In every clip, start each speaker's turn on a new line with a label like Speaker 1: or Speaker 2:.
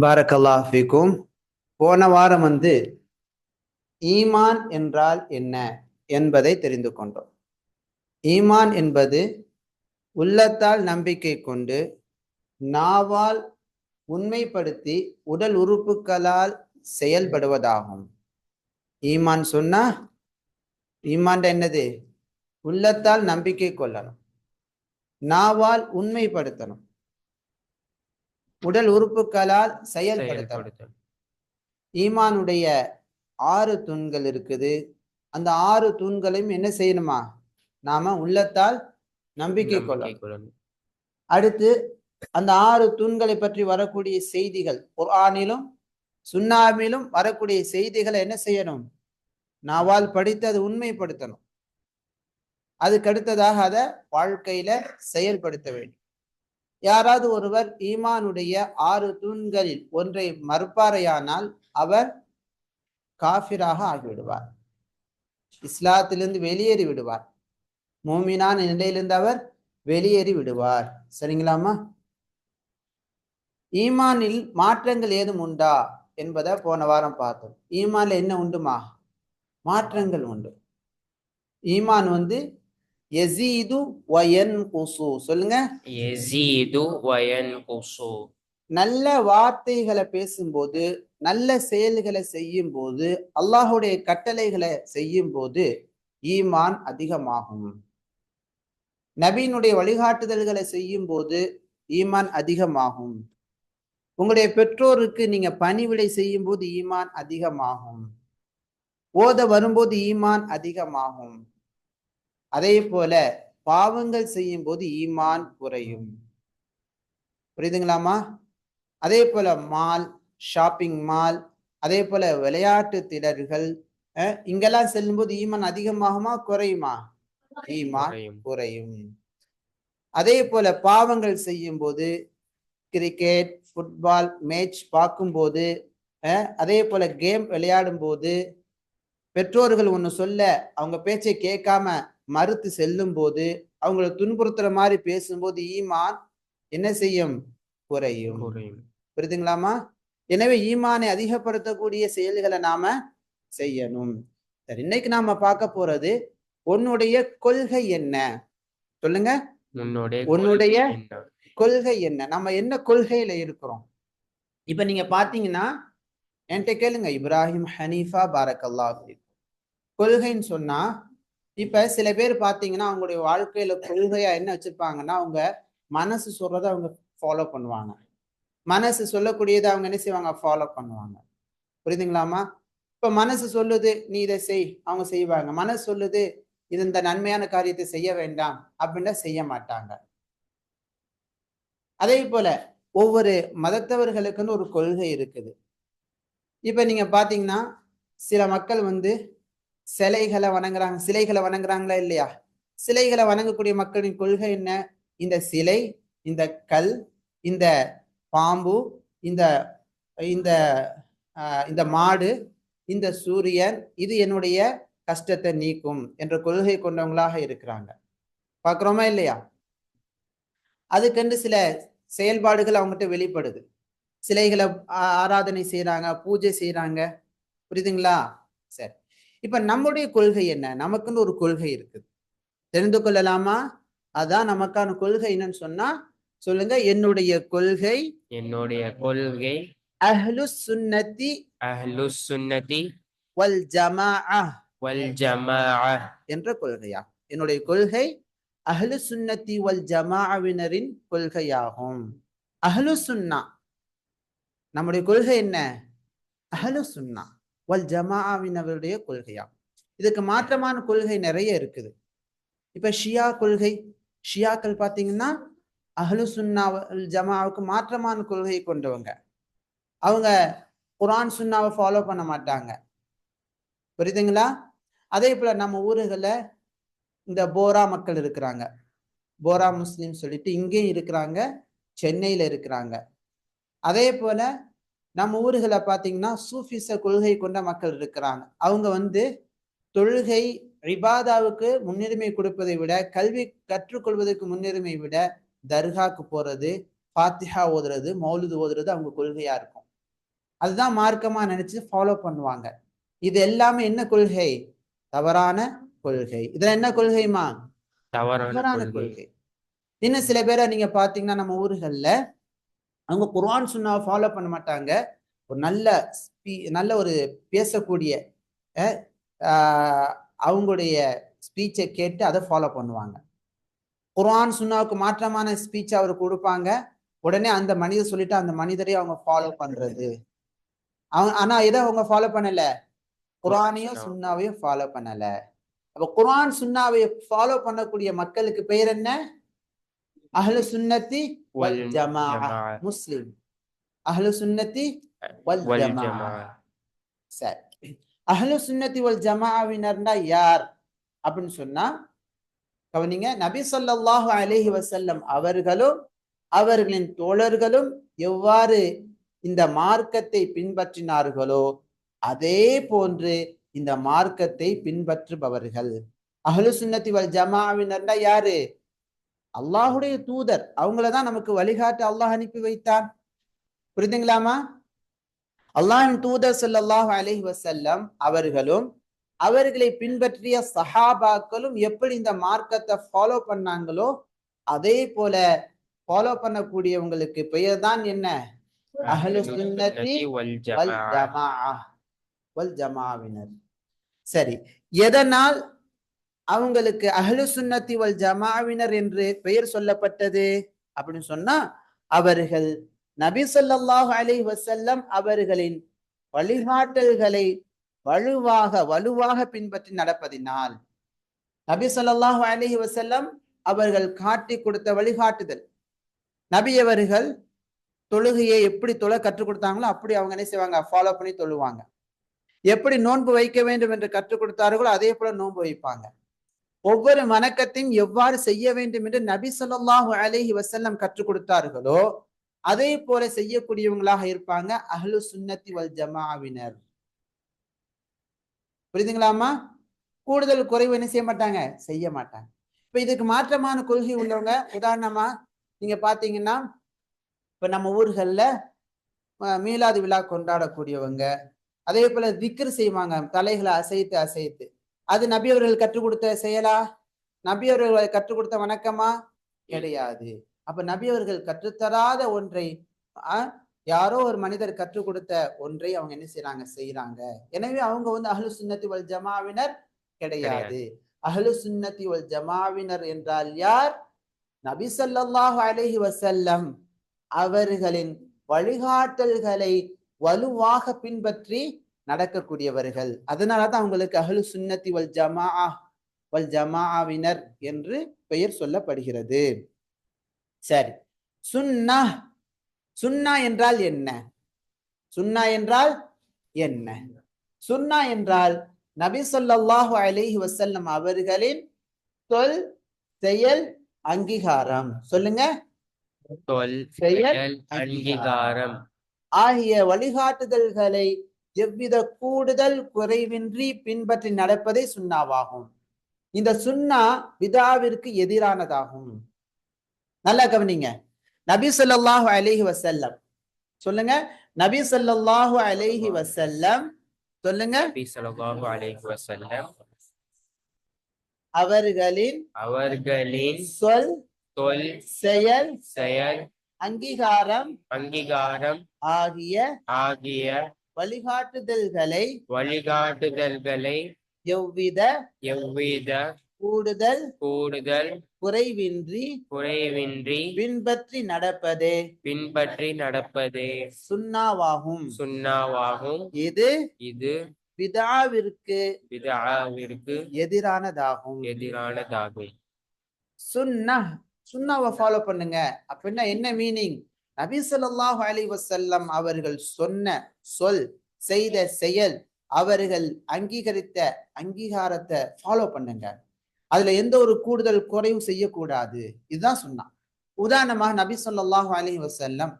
Speaker 1: பாரக்கல்லா ஃபிக்கும். போன வாரம் வந்து ஈமான் என்றால் என்ன என்பதை தெரிந்து கொண்டோம். ஈமான் என்பது உள்ளத்தால் நம்பிக்கை கொண்டு நாவால் உண்மைப்படுத்தி உடல் உறுப்புகளால் செயல்படுவதாகும். ஈமான் சொன்னா ஈமான் என்னது? உள்ளத்தால் நம்பிக்கை கொள்ளணும். நாவால் உண்மைப்படுத்தணும். உடல் உறுப்புகளால் செயல்படுத்தணும்
Speaker 2: செயல்படுத்தல்.
Speaker 1: ஈமானுடைய ஆறு தூண்கள் இருக்குது. அந்த ஆறு தூண்களையும் என்ன செய்யணுமா? நாம உள்ளத்தால் நம்பிக்கை கொள்ளணும். அடுத்து அந்த ஆறு தூண்களை பற்றி வரக்கூடிய செய்திகள். குர்ஆனிலும் சுன்னாமிலும் வரக்கூடிய செய்திகளை என்ன செய்யணும்? நாவால் படித்து அதை உண்மைப்படுத்தணும். அதுக்கு அடுத்ததாக அதை வாழ்க்கையில செயல்படுத்த வேண்டும். யாராவது ஒருவர் ஈமானுடைய ஆறு தூண்களில் ஒன்றை மறுப்பாரையானால் அவர் காஃபிராக ஆகிவிடுவார். இஸ்லாத்திலிருந்து வெளியேறி விடுவார். மூமினான நிலையிலிருந்து அவர் வெளியேறி விடுவார். சரிங்களாமா ஈமானில் மாற்றங்கள் ஏதும் உண்டா என்பதை போன வாரம் பார்த்தோம். ஈமான்ல என்ன உண்டுமா? மாற்றங்கள் உண்டு. ஈமான் வந்து எசீது வயன் குசு சொல்லுங்க.
Speaker 2: யஸீது வயன்குசு.
Speaker 1: நல்ல வார்த்தைகளை பேசும்போது நல்ல செயல்களை செய்யும் போது அல்லாஹுடைய கட்டளைகளை செய்யும் போது ஈமான் அதிகமாகும். நபியினுடைய வழிகாட்டுதல்களை செய்யும் போது ஈமான் அதிகமாகும். உங்களுடைய பெற்றோருக்கு நீங்க பணிவிடை செய்யும் போது ஈமான் அதிகமாகும். ஓத வரும்போது ஈமான் அதிகமாகும். அதே போல பாவங்கள் செய்யும் போது ஈமான் குறையும். புரியுதுங்களாமா அதே போல மால் ஷாப்பிங் மால் அதே போல விளையாட்டு திடல்கள் அஹ், இங்கெல்லாம் செல்லும்போது ஈமான் அதிகமாகுமா குறையுமா? ஈமான்
Speaker 2: குறையும்.
Speaker 1: அதே போல பாவங்கள் செய்யும் போது கிரிக்கெட் ஃபுட்பால் மேட்ச் பார்க்கும்போது அதே போல கேம் விளையாடும் போது பெற்றோர்கள் ஒன்று சொல்ல அவங்க பேச்சை கேட்காம மறுத்து செல்லும் போது அவங்கள துன்புறுத்துற மாதிரி பேசும்போது ஈமான் என்ன செய்யும்? குறையும். புரியுதுங்களாமா எனவே ஈமானை அதிகப்படுத்தக்கூடிய செயல்களை நாம செய்யணும். சரி இன்னைக்கு நாம பார்க்க போறது உன்னுடைய கொள்கை என்ன? சொல்லுங்க.
Speaker 2: உன்னுடைய கொள்கை என்ன?
Speaker 1: நம்ம என்ன கொள்கையில இருக்கிறோம்? இப்ப நீங்க பாத்தீங்கன்னா என்கிட்ட கேளுங்க. இப்ராஹிம் ஹனீஃபா பாரக்கல்லாஹு கொள்கைன்னு சொன்னா இப்ப சில பேர் பாத்தீங்கன்னா அவங்களுடைய வாழ்க்கையில கொள்கையா என்ன வச்சிருப்பாங்கன்னா அவங்க மனசு சொல்றதை அவங்க ஃபாலோ பண்ணுவாங்க. மனசு சொல்லக்கூடியதை அவங்க என்ன செய்வாங்க? ஃபாலோ பண்ணுவாங்க. புரியுதுங்களாமா இப்ப மனசு சொல்லுது நீ இதை செய். அவங்க செய்வாங்க. மனசு சொல்லுது இது இந்த நன்மையான காரியத்தை செய்ய வேண்டாம். அப்படின்னா செய்ய மாட்டாங்க. அதே போல ஒவ்வொரு மதத்தவர்களுக்குன்னு ஒரு கொள்கை இருக்குது. இப்ப நீங்க பாத்தீங்கன்னா சில மக்கள் வந்து சிலைகளை வணங்குறாங்க. சிலைகளை வணங்குறாங்களா இல்லையா? சிலைகளை வணங்கக்கூடிய மக்களின் கொள்கை என்ன? இந்த சிலை இந்த கல் இந்த பாம்பு இந்த இந்த இந்த மாடு இந்த சூரியன் இது என்னுடைய கஷ்டத்தை நீக்கும் என்ற கொள்கை கொண்டவங்களாக இருக்கிறாங்க. பார்க்குறோமா இல்லையா? அதுக்கென்று சில செயல்பாடுகள் அவங்ககிட்ட வெளிப்படுது. சிலைகளை ஆ- ஆராதனை செய்கிறாங்க பூஜை செய்கிறாங்க புரியுதுங்களா? சரி. இப்ப நம்முடைய கொள்கை என்ன? நமக்குன்னு ஒரு கொள்கை இருக்குது தெரிந்து கொள்ளலாமா? அதான் நமக்கான கொள்கை என்னன்னு சொன்னா சொல்லுங்க என்னுடைய கொள்கை
Speaker 2: என்னுடைய கொள்கை
Speaker 1: அஹ்லு சுன்னத்தி
Speaker 2: அஹ்லு சுன்னதி
Speaker 1: வல் ஜமாஅ
Speaker 2: வல் ஜமாஅ
Speaker 1: என்ற கொள்கையா? என்னுடைய கொள்கை அஹ்லு சுன்னத்தி வல் ஜமாஅவினரின் கொள்கையாகும். அஹ்லு சுன்னா நம்முடைய கொள்கை என்ன? அஹ்லு சுன்னா. வல் ஜமாவினவருடைய கொள்கையாம். இதுக்கு மாற்றமான கொள்கை நிறைய இருக்குது. இப்ப ஷியா கொள்கை ஷியாக்கள் பார்த்தீங்கன்னா அஹ்லு சுன்னா ஜமாவுக்கு மாற்றமான கொள்கை கொண்டவங்க. அவங்க குரான் சுன்னாவை ஃபாலோ பண்ண மாட்டாங்க. புரியுதுங்களா? அதே போல நம்ம ஊருகளில் இந்த போரா மக்கள் இருக்கிறாங்க. போரா முஸ்லீம் சொல்லிட்டு இங்கேயும் இருக்கிறாங்க சென்னையில இருக்கிறாங்க. அதே போல நம்ம ஊர்களை பார்த்தீங்கன்னா சூஃபிச கொள்கை கொண்ட மக்கள் இருக்கிறாங்க. அவங்க வந்து தொழுகை இபாதாவுக்கு முன்னுரிமை கொடுப்பதை விட கல்வி கற்றுக்கொள்வதற்கு முன்னுரிமை விட தர்காக்கு போறது ஃபாத்திஹா ஓதுறது மௌலுது ஓதுறது அவங்க கொள்கையா இருக்கும். அதுதான் மார்க்கமா நினைச்சு ஃபாலோ பண்ணுவாங்க. இது எல்லாமே என்ன கொள்கை? தவறான கொள்கை. இதுல என்ன கொள்கைமா
Speaker 2: தவறான கொள்கை.
Speaker 1: இன்னும் சில பேரை நீங்க பாத்தீங்கன்னா நம்ம ஊர்கள்ல அவங்க குர்ஆன் சுன்னாவை ஃபாலோ பண்ண மாட்டாங்க. ஒரு நல்ல ஸ்பீ- நல்ல ஒரு பேசக்கூடிய அவங்களுடைய ஸ்பீச்சை கேட்டு அதை ஃபாலோ பண்ணுவாங்க. குர்ஆன் சுன்னாவுக்கு மாற்றமான ஸ்பீச் அவர் கொடுப்பாங்க. உடனே அந்த மனிதர் சொல்லிட்டு அந்த மனிதரை அவங்க ஃபாலோ பண்றது. அவங்க ஆனா எதை அவங்க ஃபாலோ பண்ணல? குர்ஆனையும்
Speaker 2: சுன்னா.
Speaker 1: சுன்னாவையும் ஃபாலோ பண்ணல. அப்ப குர்ஆன் சுன்னாவை ஃபாலோ பண்ணக்கூடிய மக்களுக்கு பெயர் என்ன? அஹ்லு சுன்னத்தி வல் ஜமாஅ. முஸ்லிம் அஹ்லு சுன்னத்தி வல் ஜமாஅ. சரி அஹ்லு சுன்னத்தி வல் ஜமாஅவினர்னா யார்? அப்படின்னு சொன்னா கவனிங்க நபி ஸல்லல்லாஹு அலைஹி வஸல்லம் அவர்களும் அவர்களின் தோழர்களும் எவ்வாறு இந்த மார்க்கத்தை பின்பற்றினார்களோ அதே போன்று இந்த மார்க்கத்தை பின்பற்றுபவர்கள். அஹ்லு சுன்னத்தி வல் ஜமாஅவினர்னா யாரு? அல்லாஹுடைய தூதர் அவங்கள தான் நமக்கு வழிகாட்ட அல்லாஹ் அனுப்பி வைத்தான். புரியுதுங்களாமா அல்லாஹின் தூதர் ஸல்லல்லாஹு அலைஹி வஸல்லம் அவர்களும் அவர்களை பின்பற்றிய சஹாபாக்களும் எப்படி இந்த மார்க்கத்தை ஃபாலோ பண்ணாங்களோ அதே போல ஃபாலோ பண்ணக்கூடியவங்களுக்கு பெயர் தான் என்ன? அஹ்லு.
Speaker 2: ஜமாஅ
Speaker 1: வல் ஜமாவினர். சரி எதனால் அவங்களுக்கு அஹ்லு சுன்னத்தி வல் ஜமாவினர் என்று பெயர் சொல்லப்பட்டது. அப்படின்னு சொன்னா அவர்கள் நபி ஸல்லல்லாஹு அலி வசல்லம் அவர்களின் வழிகாட்டல்களை வலுவாக வலுவாக பின்பற்றி நடப்பதினால் நபி ஸல்லல்லாஹு அலி வசல்லம் அவர்கள் காட்டி கொடுத்த வழிகாட்டுதல். நபி அவர்கள் தொழுகையை எப்படி தொழ கற்றுக் கொடுத்தாங்களோ அப்படி அவங்க என்ன செய்வாங்க? ஃபாலோ பண்ணி தொழுவாங்க. எப்படி நோன்பு வைக்க வேண்டும் என்று கற்றுக் கொடுத்தார்களோ அதே போல நோன்பு வைப்பாங்க. ஒவ்வொரு வணக்கத்தையும் எவ்வாறு செய்ய வேண்டும் என்று நபி சொல்லாஹு அலைஹி வசல்லம் கற்றுக் கொடுத்தார்களோ அதே போல செய்யக்கூடியவங்களாக இருப்பாங்க அஹ்லு சுன்னத்தி வல் ஜமாவினர் புரியுதுங்களாமா கூடுதல் குறைவு என்ன செய்ய மாட்டாங்க? செய்ய மாட்டாங்க. இப்ப இதுக்கு மாற்றமான கொள்கை உள்ளவங்க உதாரணமா நீங்க பாத்தீங்கன்னா இப்ப நம்ம ஊர்கள்ல மீலாது விழா கொண்டாடக்கூடியவங்க அதே போல திக்ரு செய்வாங்க தலைகளை அசைத்து அசைத்து. அது நபி அவர்கள் கற்றுக் கொடுத்த செயலா? நபி அவர்கள் கற்றுக் கொடுத்த வணக்கமா? கிடையாது. அப்ப நபி அவர்கள் கற்றுத்தராத ஒன்றை யாரோ ஒரு மனிதர் கற்றுக் கொடுத்த ஒன்றை அவங்க என்ன செய்றாங்க? செய்றாங்க. எனவே அவங்க வந்து அஹ்லு சுன்னத்தி வல் ஜமாவினர் கிடையாது. அஹ்லு சுன்னத்தி வல் ஜமாவினர் என்றால் யார்? நபி ஸல்லல்லாஹு அலைஹி வஸல்லம். அவர்களின் வழிகாட்டல்களை வலுவாக பின்பற்றி நடக்கக்கூடியவர்கள். அதனால தான் அவங்களுக்கு அஹ்லு சுன்னத்தி வல் ஜமாஅ வல் ஜமாஅவினர் என்று பெயர் சொல்லப்படுகிறது. சரி. சுன்னா சுன்னா என்றால் என்ன? சுன்னா என்றால் என்ன? சுன்னா என்றால் நபி ஸல்லல்லாஹு அலைஹி வஸல்லம் அவர்களின் சொல் செயல் அங்கீகாரம். சொல்லுங்க.
Speaker 2: சொல்
Speaker 1: செயல்
Speaker 2: அங்கீகாரம்.
Speaker 1: ஆகிய வழிகாட்டுதல்களை எவ்வித கூடுதல் குறைவின்றி பின்பற்றி நடப்பதே சுன்னாவாகும் இந்த சுன்னா விதாவிற்கு எதிரானதாகும். நல்லா கவனிங்க. நபி ஸல்லல்லாஹு அலைஹி வஸல்லம். சொல்லுங்க. நபி ஸல்லல்லாஹு அலைஹி வஸல்லம். சொல்லுங்க. அவர்களின்
Speaker 2: அவர்களின்
Speaker 1: சொல்
Speaker 2: சொல்
Speaker 1: செயல்
Speaker 2: செயல்
Speaker 1: அங்கீகாரம்
Speaker 2: அங்கீகாரம்
Speaker 1: ஆகிய
Speaker 2: ஆகிய
Speaker 1: வழிகாட்டுதல்களை
Speaker 2: வழிகாட்டுதல்களை
Speaker 1: எவ்வித
Speaker 2: எவ்வித
Speaker 1: கூடுதல்
Speaker 2: கூடுதல்
Speaker 1: குறைவின்றி
Speaker 2: குறைவின்றி
Speaker 1: பின்பற்றி நடப்பதே.
Speaker 2: பின்பற்றி நடப்பதே.
Speaker 1: சுன்னாவாகும்
Speaker 2: சுன்னாவாகும்
Speaker 1: இது
Speaker 2: இது
Speaker 1: பிதாவிற்கு
Speaker 2: பிதாவிற்கு
Speaker 1: எதிரானதாகும்.
Speaker 2: எதிரானதாகும்.
Speaker 1: சுன்னா சுன்னாவை ஃபாலோ பண்ணுங்க. அப்படின்னா என்ன மீனிங் நபி அலி வசல்லம் அவர்கள் சொன்ன சொல் செய்த செயல் அவர்கள் அங்கீகரித்த அங்கீகாரத்தை ஃபாலோ பண்ணுங்க அதுல எந்த ஒரு கூடுதல் குறையும் செய்யக்கூடாது. இதுதான் சொன்னான். உதாரணமாக நபி ஸல்லல்லாஹு அலி வசல்லம்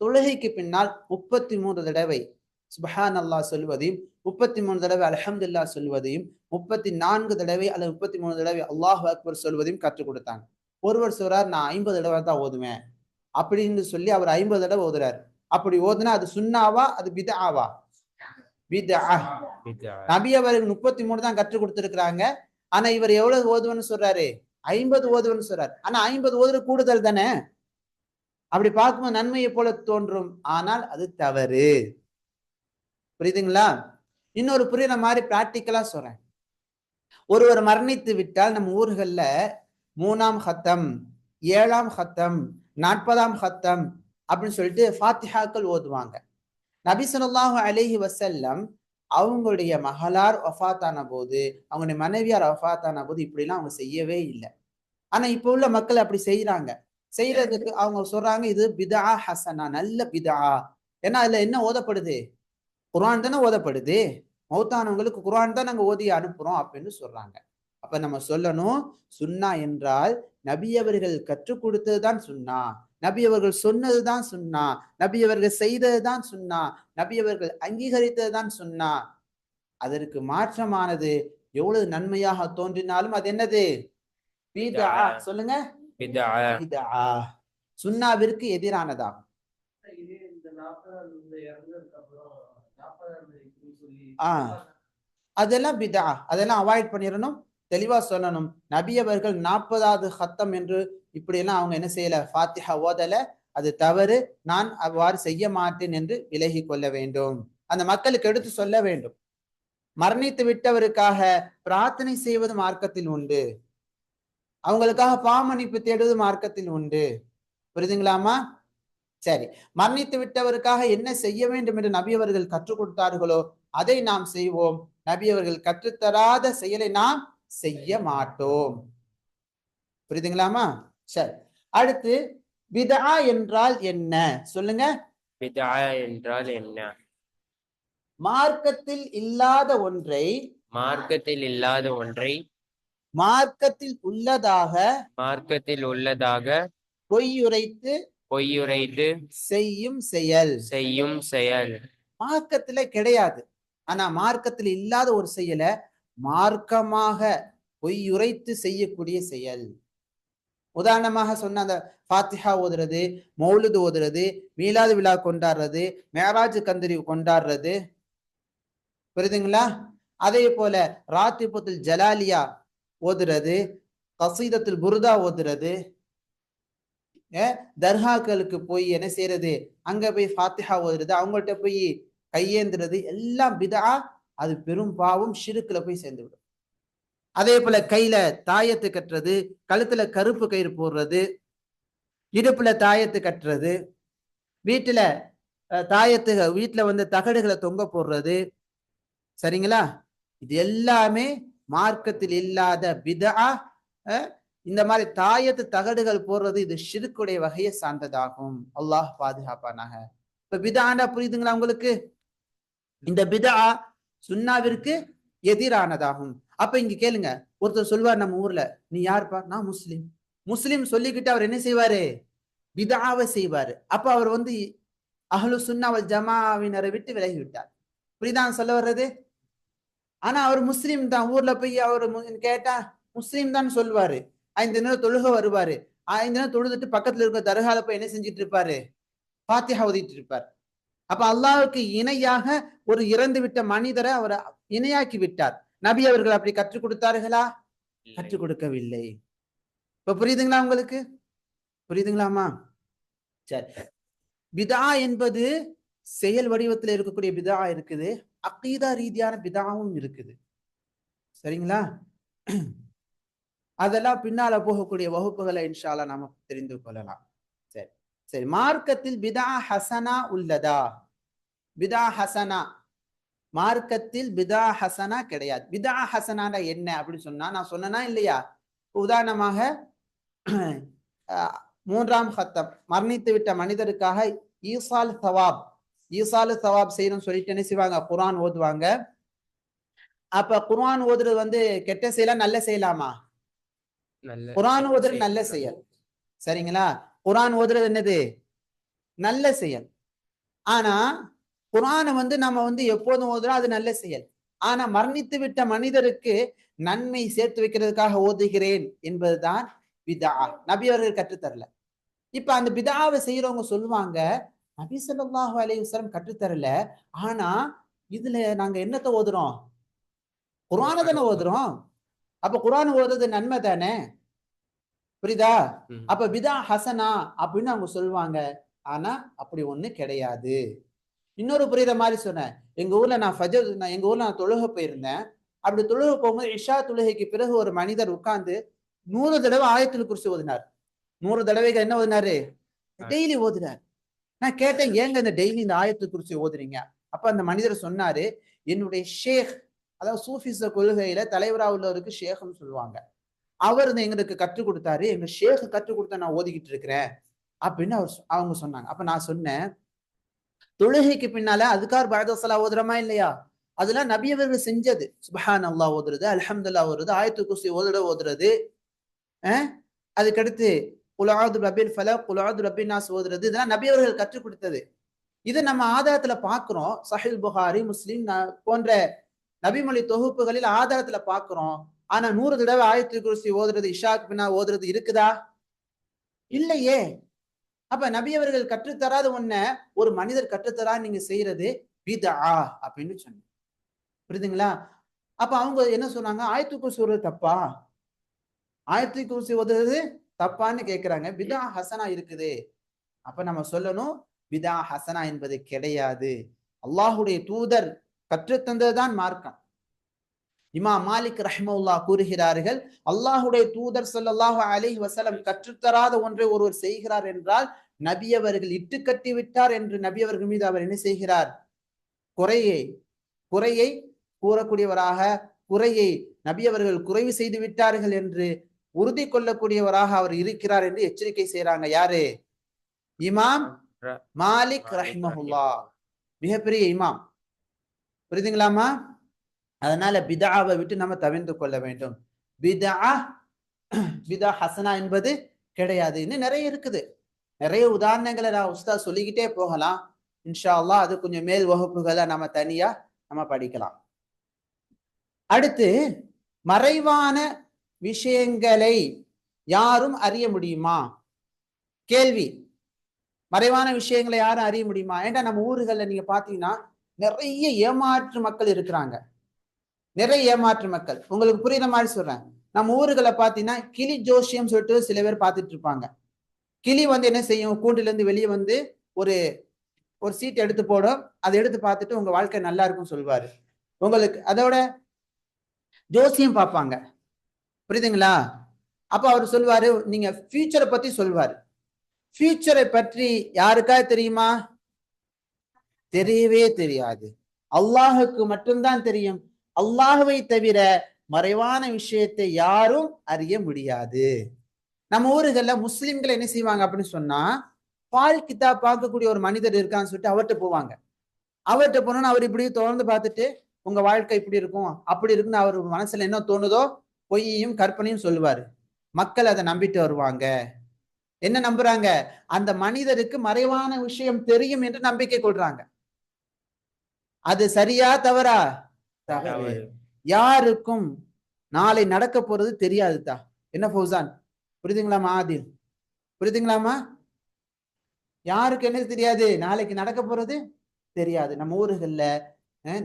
Speaker 1: தொழுகைக்கு பின்னால் முப்பத்தி மூன்று தடவை சுபஹான் அல்லாஹ் சொல்வதையும் முப்பத்தி மூணு தடவை அலஹம்துல்லா சொல்வதையும் முப்பத்தி நான்கு தடவை அல்லது முப்பத்தி மூணு தடவை அல்லாஹ் அக்பர் சொல்வதையும் கற்றுக் கொடுத்தாங்க. ஒருவர் சொல்றார் நான் ஐம்பது தடவை தான் ஓதுவேன். அப்படின்னு சொல்லி அவர் ஐம்பது தடவை ஓதுறார். அப்படி ஓதுனா அது சுன்னாவா அது பிதா
Speaker 2: பிதா
Speaker 1: நபி அவர்கள் முப்பத்தி மூணு தான் கற்றுக் கொடுத்திருக்கிறாங்க. ஆனா இவர் எவ்வளவு ஓதுவன்னு சொல்றாரு? ஐம்பது ஓதுவன்னு சொல்றாரு. ஆனா ஐம்பது ஓதுற கூடுதல் தானே? அப்படி பார்க்கும்போது நன்மையை போல தோன்றும். ஆனால் அது தவறு. புரியுதுங்களா? இன்னொரு புரியுற மாதிரி பிராக்டிக்கலா சொல்றேன். ஒருவர் மரணித்து விட்டால் நம்ம ஊர்கள்ல மூணாம் ஹத்தம் ஏழாம் ஹத்தம் நாற்பதாம் ஹத்தம் அப்படின்னு சொல்லிட்டு ஃபாத்திஹாக்கள் ஓதுவாங்க. நபி ஸல்லல்லாஹு வசல்லம் அவங்களுடைய மகளார் வஃபாத்தான போது அவங்களுடைய மனைவியார் வஃபாத்தான போது இப்படிலாம் அவங்க செய்யவே இல்லை. ஆனா இப்போ உள்ள மக்கள் அப்படி செய்யறாங்க செய்யறதுக்கு அவங்க சொல்றாங்க இது பிதா ஹசனா நல்ல பிதா. ஏன்னா அதுல என்ன ஓதப்படுது? குரான் தானே ஓதப்படுது. மௌத்தானவங்களுக்கு குரான் தான் நாங்க ஓதி அனுப்புறோம் அப்படின்னு சொல்றாங்க. அப்ப நம்ம சொல்லணும் சுன்னா என்றால் நபி அவர்கள் கற்றுக் கொடுத்ததுதான் சுன்னா. நபி அவர்கள் சொன்னதுதான் சுன்னா. நபி அவர்கள் செய்ததுதான் சுன்னா. நபி அவர்கள் அங்கீகரித்ததுதான் சுன்னா. அதற்கு மாற்றமானது எவ்வளவு நன்மையாக தோன்றினாலும் அது என்னது? பீதா. சொல்லுங்க.
Speaker 2: பிதா.
Speaker 1: பீதா. சுன்னாவிற்கு எதிரானதா
Speaker 3: இதே இந்த நாற்பதாம் இந்த இறந்ததுக்கு அப்புறம் நாற்பதாம் தேதிக்குன்னு சொல்லி
Speaker 1: ஆ. அதெல்லாம் பிதா. அதெல்லாம் அவாய்ட் பண்ணிடணும். தெளிவா சொல்லணும். நபி அவர்கள் நாற்பதாவது ஹத்தம் என்று இப்படியெல்லாம் அவங்க என்ன செய்யல? ஃபாத்திஹா ஓதல. அது தவறு. நான் அவ்வாறு செய்ய மாட்டேன் என்று விலகி கொள்ள வேண்டும். அந்த மக்களுக்கு எடுத்து சொல்ல வேண்டும். மரணித்து விட்டவருக்காக பிரார்த்தனை செய்வது மார்க்கத்தில் உண்டு. அவங்களுக்காக பாமணிப்பு தேடுவது மார்க்கத்தில் உண்டு. புரியுதுங்களாமா சரி. மரணித்து விட்டவருக்காக என்ன செய்ய வேண்டும் என்று நபி அவர்கள் கற்றுக் கொடுத்தார்களோ அதை நாம் செய்வோம். நபி அவர்கள் கற்றுத்தராத செயலை நாம் செய்ய மாட்டோம் புரியுதுங்களாமா? சரி. அடுத்து பிதா என்றால் என்ன? சொல்லுங்க.
Speaker 2: பிதா என்றால் என்ன?
Speaker 1: மார்க்கத்தில் இல்லாத ஒன்றை
Speaker 2: மார்க்கத்தில் இல்லாத ஒன்றை
Speaker 1: மார்க்கத்தில் உள்ளதாக
Speaker 2: மார்க்கத்தில் உள்ளதாக
Speaker 1: பொய்யுரைத்து
Speaker 2: பொய்யுரைத்து
Speaker 1: செய்யும் செயல்.
Speaker 2: செய்யும் செயல்.
Speaker 1: மார்க்கத்துல கிடையாது. ஆனா மார்க்கத்தில் இல்லாத ஒரு செயலை மார்க்கமாக பொய்யுரைத்து செய்யக்கூடிய செயல். உதாரணமாக சொன்ன அந்த ஃபாத்திஹா ஓதுறது மௌலுது ஓதுறது மீலாது விழா கொண்டாடுறது மேராஜ் கந்தரி கொண்டாடுறது. புரியுதுங்களா? அதே போல ராத்திபுத்துல் ஜலாலியா ஓதுறது தசீதத்தில் புருதா ஓதுறது. தர்காக்களுக்கு போய் என்ன செய்யறது அங்க போய் ஃபாத்திஹா ஓதுறது அவங்கள்ட்ட போய் கையேந்துறது எல்லாம் விதா அது பெரும் பாவம் ஷிருக்குல போய் சேர்ந்து விடும் அதே போல கையில தாயத்து கட்டுறது கழுத்துல கருப்பு கயிறு போடுறது இடுப்புல தாயத்து கட்டுறது வீட்டுல தாயத்து வீட்டுல வந்து தகடுகளை தொங்க போடுறது சரிங்களா? இது எல்லாமே மார்க்கத்தில் இல்லாத விதா இந்த மாதிரி தாயத்து தகடுகள் போடுறது இது ஷிருக்குடைய வகையை சார்ந்ததாகும். அல்லாஹ் பாதுகாப்பானாக. இப்ப பிதாண்டா புரியுதுங்களா உங்களுக்கு? இந்த பிதா சுன்னாவிற்கு எதிரானதாகும். அப்ப இங்க கேளுங்க. ஒருத்தர் சொல்வார் நம்ம ஊர்ல நீ யாருப்பா? நான் முஸ்லீம். முஸ்லீம் சொல்லிக்கிட்டு அவர் என்ன செய்வாரு? விதாவை செய்வாரு. அப்ப அவர் வந்து அஹ்லு சுன்னாவல் ஜமாவினரை விட்டு விலகி விட்டார் புரிதான் சொல்ல வர்றது? ஆனா அவர் முஸ்லீம் தான். ஊர்ல போய் அவர் கேட்டா முஸ்லீம் தான் சொல்வாரு. ஐந்து நேரம் தொழுக வருவாரு. ஐந்து நேரம் தொழுதுட்டு பக்கத்துல இருக்க தர்கால போய் என்ன செஞ்சுட்டு இருப்பாரு? பாத்தியா ஓதிட்டு இருப்பார். அப்ப அல்லாஹ்வுக்கு இணையாக ஒரு இறந்து விட்ட மனிதரை அவர் இணையாக்கி விட்டார். நபி அவர்கள் அப்படி கற்றுக் கொடுத்தார்களா? கற்றுக் கொடுக்கவில்லை. இப்ப புரியுதுங்களா உங்களுக்கு? புரியுதுங்களாமா? சரி. பிதா என்பது செயல் வடிவத்துல இருக்கக்கூடிய பிதா இருக்குது. அக்கீதா ரீதியான பிதாவும் இருக்குது. சரிங்களா? அதெல்லாம் பின்னால போகக்கூடிய வகுப்புகளை இன்ஷால்லா நாம தெரிந்து கொள்ளலாம். சரி. சரி. மார்க்கத்தில் பிதா ஹசனா உள்ளதா? பிதா ஹசனா. மார்க்கத்தில் பிதா ஹசனா கிடையாது. பிதா ஹசனாண்டா என்ன அப்படின்னு சொன்னா நான் சொன்னனா இல்லையா? உதாரணமாக மூன்றாம் ஹத்தம் மரணித்து விட்ட மனிதருக்காக ஈசால் சவாப் ஈசாலு சவாப் செய்யணும்னு சொல்லிட்டு என்ன செய்வாங்க? குர்ஆன் ஓதுவாங்க. அப்ப குர்ஆன் ஓதுறது வந்து கெட்ட செயலா நல்ல செய்யலாமா குர்ஆன் ஓதுறது நல்ல செயல். சரிங்களா? குர்ஆன் ஓதுறது என்னது? நல்ல செயல். ஆனா குர்ஆனை வந்து நம்ம வந்து எப்போதும் ஓதுறோம் அது நல்ல செயல். ஆனா மரணித்து விட்ட மனிதருக்கு நன்மை சேர்த்து வைக்கிறதுக்காக ஓதுகிறேன் என்பதுதான் பிதா. நபி அவர்கள் கற்றுத்தரல. இப்ப அந்த பிதாவை செய்யறவங்க சொல்லுவாங்க நபி அலைஹி வஸல்லம் கற்றுத்தரல. ஆனா இதுல நாங்க என்னத்தை ஓதுறோம்? குர்ஆனை தானே ஓதுறோம். அப்ப குர்ஆன் ஓதுறது நன்மை தானே? புரியுதா. அப்ப பிதா ஹசனா அப்படின்னு அவங்க சொல்லுவாங்க. ஆனா அப்படி ஒண்ணு கிடையாது. இன்னொரு புரியுற மாதிரி சொன்னேன். எங்க ஊர்ல நான் ஃபஜர் நான் எங்க ஊர்ல நான் தொழுகை போயிருந்தேன். அப்படி தொழுகை போகும்போது இஷா தொழுகைக்கு பிறகு ஒரு மனிதர் உட்கார்ந்து நூறு தடவை ஆயத்தில் குறிச்சு ஓதினார். நூறு தடவைகள் என்ன ஓதினாரு? டெய்லி ஓதுறார். நான் கேட்டேன் ஏங்க இந்த டெய்லி இந்த ஆயத்து குறிச்சு ஓதுறீங்க? அப்ப அந்த மனிதர் சொன்னாரு என்னுடைய ஷேக் அதாவது சூஃபிச கொள்கையில தலைவரா உள்ளவருக்கு ஷேக்னு சொல்லுவாங்க. அவர் இந்த எங்களுக்கு கற்றுக் கொடுத்தாரு. எங்க ஷேக் கற்றுக் கொடுத்த நான் ஓதிக்கிட்டு இருக்கிறேன். அப்படின்னு அவர் அவங்க சொன்னாங்க. அப்ப நான் சொன்னேன் தொழுகைக்கு பின்னால அதுக்கார் பரதசலா ஓதுறமா இல்லையா? அதெல்லாம் நபி அவர்கள் செஞ்சது. சுபஹான் அல்லா ஓதுறது அல்ஹம்துலில்லாஹ் ஓதுறது ஆயத்து குசி ஓதுட ஓதுறது. அதுக்கடுத்து குலாது ரபின் ஃபல குலாது ரபின் நாஸ் ஓதுறது. இதெல்லாம் நபி அவர்கள் கற்றுக் கொடுத்தது. இதை நம்ம ஆதாரத்துல பாக்குறோம் சஹில் புகாரி முஸ்லீம் ந- போன்ற நபிமொழி தொகுப்புகளில் ஆதாரத்துல பாக்குறோம் ஆனா நூறு தடவை ஆயத்து குருசி ஓதுறது இஷாக்கு பின்னா ஓதுறது இருக்குதா? இல்லையே. அப்ப நபி அவர்கள் கற்றுத்தராத ஒன்ன ஒரு மனிதர் கற்றுத்தரா நீங்க செய்யறது? பிதா அப்படின்னு சொன்னீங்க புரியுதுங்களா? அப்ப அவங்க என்ன சொன்னாங்க? ஆயத்துக்கு சொல்றது தப்பா? ஆயத்துக்கு குருசி தப்பான்னு கேட்கிறாங்க பிதா ஹசனா இருக்குது. அப்ப நம்ம சொல்லணும் பிதா ஹசனா என்பது கிடையாது. அல்லாஹுடைய தூதர் கற்றுத்தந்ததுதான் மார்க்கம். இமா மாலிக் ரஹ்மவுல்லா கூறுகிறார்கள் அல்லாஹுடைய தூதர் ஸல்லல்லாஹு அலைஹி வசலம் கற்றுத்தராத ஒன்றை ஒருவர் செய்கிறார் என்றால் நபி அவர்கள் இட்டு கட்டி விட்டார் என்று நபி அவர்கள் மீது அவர் என்ன செய்கிறார்? குறையை குறையை கூறக்கூடியவராக குறையை நபி அவர்கள் குறைவு செய்து விட்டார்கள் என்று உறுதி கொள்ளக்கூடியவராக அவர் இருக்கிறார் என்று எச்சரிக்கை செய்றாங்க. யாரு? இமாம் மாலிக்
Speaker 2: மாலிக்
Speaker 1: ரஹ்மஹுல்லா. மிகப்பெரிய இமாம். புரியுதுங்களாமா அதனால பிதாவை விட்டு நம்ம தவிர்த்து கொள்ள வேண்டும். பிதா பிதா ஹசனா என்பது கிடையாது. இன்னும் நிறைய இருக்குது. நிறைய உதாரணங்களை நான் உஸ்தா சொல்லிக்கிட்டே போகலாம். இன்ஷா அது கொஞ்சம் மேல் வகுப்புகளை நம்ம தனியா நம்ம படிக்கலாம். அடுத்து மறைவான விஷயங்களை யாரும் அறிய முடியுமா? கேள்வி. மறைவான விஷயங்களை யாரும் அறிய முடியுமா? ஏன்டா நம்ம ஊர்களில் நீங்க பாத்தீங்கன்னா நிறைய ஏமாற்று மக்கள் இருக்கிறாங்க. நிறைய ஏமாற்று மக்கள். உங்களுக்கு புரியுற மாதிரி சொல்றேன். நம்ம ஊர்களை பார்த்தீங்கன்னா கிளி ஜோஷியம் சொல்லிட்டு சில பேர் பார்த்துட்டு இருப்பாங்க. கிளி வந்து என்ன செய்யும்? கூண்டிலேருந்து வெளியே வந்து ஒரு ஒரு சீட் எடுத்து போடும். அதை எடுத்து பார்த்துட்டு உங்க வாழ்க்கை நல்லா இருக்கும்னு சொல்லுவாரு உங்களுக்கு அதோட ஜோசியம் பார்ப்பாங்க. புரியுதுங்களா? அப்ப அவர் சொல்லுவார் நீங்க ஃபியூச்சரை பத்தி சொல்லுவார் ஃபியூச்சரை பற்றி யாருக்கா தெரியுமா? தெரியவே தெரியாது. அல்லாஹுக்கு மட்டும்தான் தெரியும். அல்லாஹுவை தவிர மறைவான விஷயத்தை யாரும் அறிய முடியாது. நம்ம ஊர்கள்ல முஸ்லிம்கள் என்ன செய்வாங்க அப்படின்னு சொன்னா பால் கிதாப் பார்க்கக்கூடிய ஒரு மனிதர் இருக்கான்னு சொல்லிட்டு அவர்கிட்ட போவாங்க. அவர்கிட்ட போனோம்னா அவர் இப்படி தொடர்ந்து பார்த்துட்டு உங்க வாழ்க்கை இப்படி இருக்கும் அப்படி இருக்குன்னு அவர் மனசுல என்ன தோணுதோ பொய்யையும் கற்பனையும் சொல்லுவாரு. மக்கள் அதை நம்பிட்டு வருவாங்க. என்ன நம்புறாங்க? அந்த மனிதருக்கு மறைவான விஷயம் தெரியும் என்று நம்பிக்கை கொள்றாங்க. அது சரியா தவறா? தவறு.
Speaker 2: தவறு.
Speaker 1: யாருக்கும் நாளை நடக்க போறது தெரியாதுதா. என்ன ஃபௌசான் புரியுதுங்களாமா ஆதில் புரியுதுங்களாமா யாருக்கு என்ன தெரியாது? நாளைக்கு நடக்க போறது தெரியாது. நம்ம ஊர்கள்ல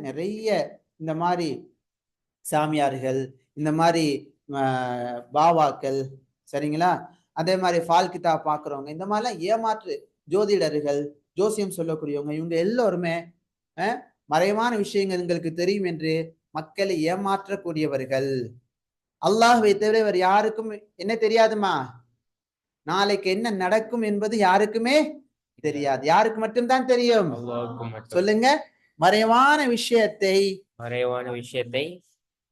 Speaker 1: நிறைய இந்த மாதிரி சாமியார்கள் இந்த மாதிரி பாவாக்கள் சரிங்களா? அதே மாதிரி ஃபால் கிதாப் பார்க்குறவங்க இந்த மாதிரிலாம் ஏமாற்று ஜோதிடர்கள் ஜோசியம் சொல்லக்கூடியவங்க இவங்க எல்லோருமே மறைவான விஷயங்கள் எங்களுக்கு தெரியும் என்று மக்களை ஏமாற்றக்கூடியவர்கள். அல்லாஹ்வை தவிர வேறு யாருக்கும் என்ன தெரியாதுமா? நாளைக்கு என்ன நடக்கும் என்பது யாருக்குமே தெரியாது. யாருக்கு மட்டும்தான் தெரியும்? சொல்லுங்க. மறைவான விஷயத்தை
Speaker 2: மறைவான விஷயத்தை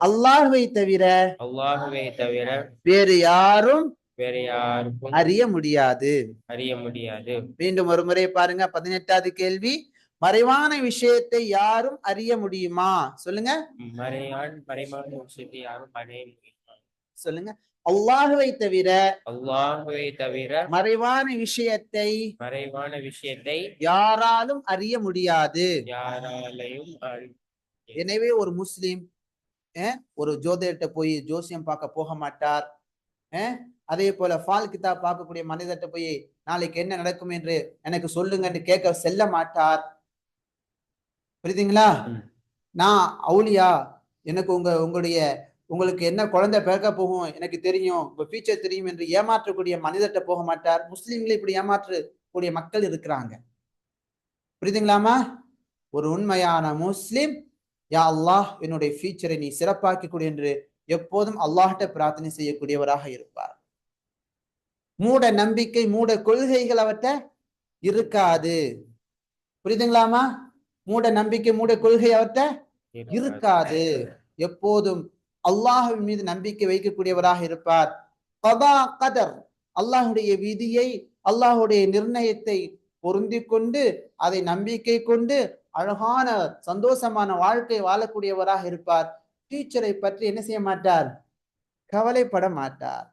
Speaker 1: அல்லாஹ்வை தவிர
Speaker 2: அல்லாஹுவை தவிர
Speaker 1: வேறு யாரும்
Speaker 2: வேற யாருக்கும்
Speaker 1: அறிய முடியாது.
Speaker 2: அறிய முடியாது.
Speaker 1: மீண்டும் ஒரு முறை பாருங்க. பதினெட்டாவது கேள்வி. மறைவான விஷயத்தை யாரும் அறிய முடியுமா? சொல்லுங்க.
Speaker 2: மறையான் மறைவான விஷயத்தை யாரும் அறிய முடியாது.
Speaker 1: சொல்லுங்க. அல்லாஹுவை தவிர
Speaker 2: அல்லாஹுவை தவிர
Speaker 1: மறைவான விஷயத்தை
Speaker 2: மறைவான விஷயத்தை
Speaker 1: யாராலும் அறிய முடியாது.
Speaker 2: யாராலையும்
Speaker 1: எனவே ஒரு முஸ்லிம் ஒரு ஜோதிடர்கிட்ட போய் ஜோசியம் பார்க்க போக மாட்டார். அதே போல ஃபால் கிதாப் பார்க்கக்கூடிய மனிதர்கிட்ட போய் நாளைக்கு என்ன நடக்கும் என்று எனக்கு சொல்லுங்கன்னு கேட்க செல்ல மாட்டார். புரியுதுங்களா. நான் அவுலியா எனக்கு உங்க உங்களுடைய உங்களுக்கு என்ன குழந்தை பிறக்க போகும் எனக்கு தெரியும் உங்க ஃபியூச்சர் தெரியும் என்று ஏமாற்றக்கூடிய மனிதர்கிட்ட போக மாட்டார். முஸ்லிம்களை இப்படி ஏமாற்றக்கூடிய மக்கள் இருக்கிறாங்க. புரியுதுங்களாமா ஒரு உண்மையான முஸ்லிம் யா அல்லாஹ் என்னுடைய ஃபியூச்சரை நீ சிறப்பாக்கி கொடு என்று எப்போதும் அல்லாஹ்ட்ட பிரார்த்தனை செய்யக்கூடியவராக இருப்பார். மூட நம்பிக்கை மூட கொள்கைகள் அவர்கிட்ட இருக்காது. புரியுதுங்களாமா மூட நம்பிக்கை மூட கொள்கை அவர்கிட்ட இருக்காது. எப்போதும் அல்லாஹ்வின் மீது நம்பிக்கை வைக்கக்கூடியவராக இருப்பார். கதா கதர் அல்லாஹுடைய விதியை அல்லாஹுடைய நிர்ணயத்தை பொருந்தி கொண்டு அதை நம்பிக்கை கொண்டு அழகான சந்தோஷமான வாழ்க்கை வாழக்கூடியவராக இருப்பார். டீச்சரை பற்றி என்ன செய்ய மாட்டார்? கவலைப்பட மாட்டார்.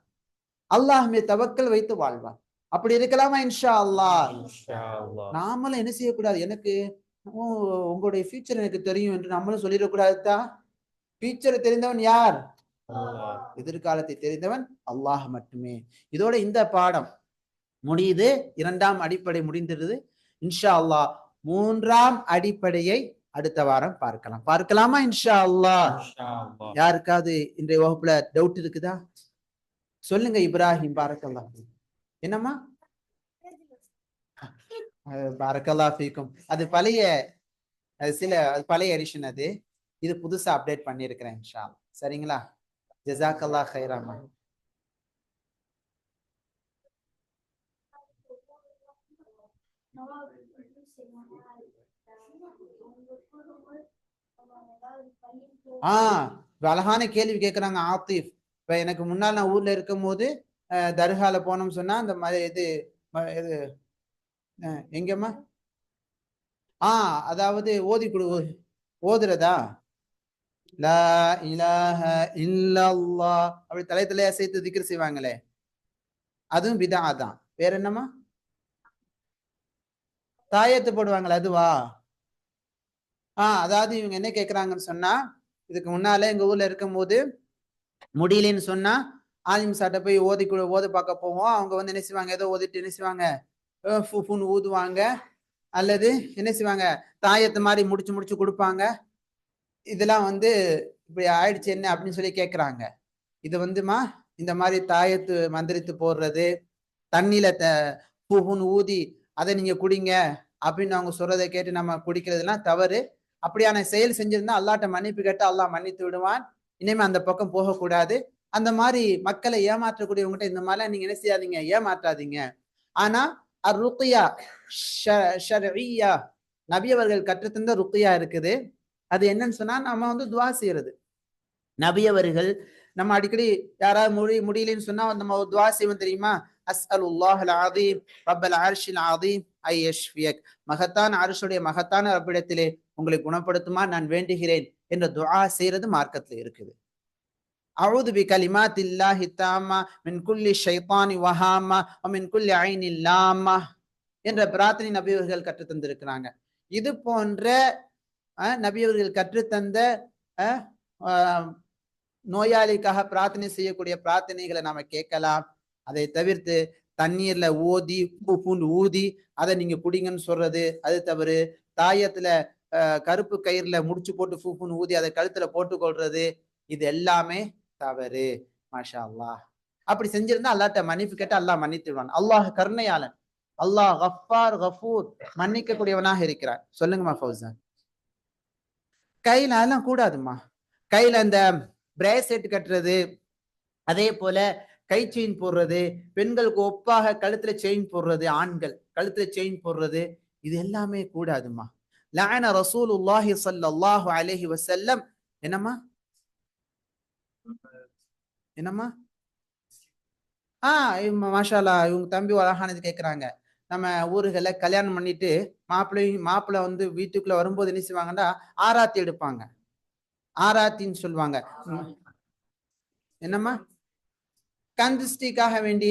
Speaker 1: அல்லாஹ் மீது தவக்கல் வைத்து வாழ்வார். அப்படி இருக்கலாமா? இன்ஷா அல்லாஹ்
Speaker 2: இன்ஷா அல்லாஹ்.
Speaker 1: நாமளும் என்ன செய்யக்கூடாது? எனக்கு உங்களுடைய ஃபியூச்சர் எனக்கு தெரியும் என்று நம்மளும் சொல்லிடக்கூடாது தான் ஃபியூச்சர் தெரிந்தவன் யார். எதிர்காலத்தை தெரிந்தவன் அல்லாஹ் மட்டுமே. இதோட இந்த பாடம் முடியுது. இரண்டாம் அடிப்படை முடிந்துடுது. இன்ஷா அல்லாஹ் மூன்றாம் அடிப்படையை அடுத்த வாரம் பார்க்கலாம். பார்க்கலாமா இன்ஷா அல்லாஹ். யாருக்காவது இன்றைய வகுப்புல டவுட் இருக்குதா? சொல்லுங்க இப்ராஹிம் பாரக்கல்லா என்னம்மா? பாரக்கல்லா ஃபீக்கும். அது பழைய சில பழைய எடிஷன் அது. இது புதுசா அப்டேட் பண்ணியிருக்கிறேன் இன்ஷா சரிங்களா? ஜசாக்கல்லா ஹைராமா ஆ அழகான கேள்வி கேட்குறாங்க ஆத்திஃப் இப்ப எனக்கு முன்னால் நான் ஊர்ல இருக்கும் போது தர்கால போனோம்னு சொன்னா அந்த மாதிரி இது இது எங்கம்மா? ஆ அதாவது ஓதி கொடு ஓதுறதா? லா இலாஹ இல்லல்லாஹ். அப்படி தலை தலையா சேர்த்து திக்ர் செய்வாங்களே. அதுவும் பிதா தான். வேற என்னம்மா? தாயத்து போடுவாங்களே அதுவா? ஆ அதாவது இவங்க என்ன கேக்குறாங்கன்னு சொன்னா இதுக்கு முன்னால எங்க ஊர்ல இருக்கும்போது முடியலன்னு சொன்னா ஆலிம் சாட்டை போய் ஓதி கொடு- ஓத பார்க்க போவோம். அவங்க வந்து என்ன செய்வாங்க? ஏதோ ஓதிட்டு என்ன செய்வாங்க? ஃபு ஃபுன்னு ஊதுவாங்க. அல்லது என்ன செய்வாங்க? தாயத்து மாதிரி முடிச்சு முடிச்சு கொடுப்பாங்க. இதெல்லாம் வந்து இப்படி ஆயிடுச்சு என்ன அப்படின்னு சொல்லி கேட்குறாங்க இது வந்துமா? இந்த மாதிரி தாயத்து மந்திரித்து போடுறது தண்ணியில த பூன்னு ஊதி அதை நீங்க குடிங்க அப்படின்னு அவங்க சொல்றதை கேட்டு நம்ம குடிக்கிறதுலாம் தவறு. அப்படியான செயல் செஞ்சிருந்தா அல்லாட்ட மன்னிப்பு கேட்டு அல்லாஹ் மன்னித்து விடுவான். இனிமே அந்த பக்கம் போகக்கூடாது. அந்த மாதிரி மக்களை ஏமாற்றக்கூடியவங்ககிட்ட இந்த மாதிரிலாம் நீங்க என்ன செய்யாதீங்க ஏமாற்றாதீங்க. ஆனா அருக்கியா ஷ ஷர்இய்யா நபி அவர்கள் கற்றுத்தந்த ருக்கியா இருக்குது. அது என்னன்னு சொன்னா நம்ம வந்து துவா செய்யறது. நபியவர்கள் நம்ம அடிக்கடி யாராவது முடி முடியலன்னு சொன்னா நம்ம துவா செய்வோம் தெரியுமா? அஸ்அலுல்லாஹ் அல்-ஆதீம் ரப்பல் அர்ஷில் ஆதீம் ஐ யஷ்ஃபியக். மகத்தான அரசுடைய மகத்தான ரப்பிடத்திலே உங்களை குணப்படுத்துமா நான் வேண்டுகிறேன் என்ற துவா செய்யறது மார்க்கத்துல இருக்குது. அவுது பி கலிமாத் இல்லாஹி தாமா மின் குல்லி ஷைத்தானி வஹாமா மின் குல்லி ஐன் இல்லாமா என்ற பிரார்த்தனை நபியவர்கள் கற்றுத் தந்திருக்கிறாங்க இது போன்ற நபி நபியவர்கள் கற்றுத்தந்த அஹ், ஆஹ், நோயாளிக்காக பிரார்த்தனை செய்யக்கூடிய பிரார்த்தனைகளை நாம கேட்கலாம். அதை தவிர்த்து தண்ணீர்ல ஓதி பூ பூண்டு ஊதி அதை நீங்க குடிங்கன்னு சொல்றது அது தவறு. தாயத்துல அஹ், கருப்பு கயிறுல முடிச்சு போட்டு பூ ஊதி அதை கழுத்துல போட்டு கொள்றது இது எல்லாமே தவறு. மாஷா அல்லாஹ் அப்படி செஞ்சிருந்தா அல்லாட்ட மன்னிப்பு கேட்டு அல்லாஹ் மன்னித்துடுவான். அல்லாஹ் கருணையாளன். அல்லாஹ் கஃபார் கஃபூர். மன்னிக்க கூடியவனாக இருக்கிறார் சொல்லுங்கம்மா ஃபௌசான் கையில் அதெல்லாம் கூடாதும்மா. கையில அந்த பிரேஸ்லெட் கட்டுறது அதே போல கை செயின் போடுறது பெண்களுக்கு ஒப்பாக கழுத்துல செயின் போடுறது ஆண்கள் கழுத்துல செயின் போடுறது இது எல்லாமே கூடாதும்மா. ரசூல் உல்லாஹி சல்லாஹு அலஹி வசல்லம் என்னம்மா? என்னம்மா? ஆஹ் மாஷாலா இவங்க தம்பி அழகானது கேக்குறாங்க. நம்ம ஊருகளை கல்யாணம் பண்ணிட்டு மாப்பிள்ளையும் மாப்பிள்ளை வந்து வீட்டுக்குள்ள வரும்போது என்ன செய்வாங்கன்னா ஆராத்தி எடுப்பாங்க. ஆராத்தின்னு சொல்லுவாங்க. என்னம்மா? கந்திஷ்டிக்காக வேண்டி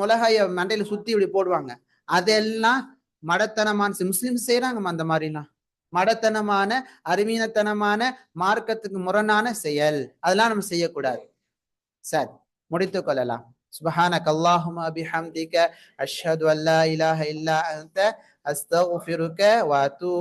Speaker 1: மிளகாய மண்டையில சுத்தி இப்படி போடுவாங்க. அதெல்லாம் மடத்தனமான முஸ்லிம் செய்யறாங்க அந்த மாதிரிலாம். மடத்தனமான அறிவீனத்தனமான மார்க்கத்துக்கு முரணான செயல். அதெல்லாம் நம்ம செய்யக்கூடாது. சார் முடித்து கொள்ளலாம். சுபஹான அல்லாஹுமா பிஹம்திக அஷ்ஹது அல்லா இலாஹ இல்லா astaghfiruka wa atubu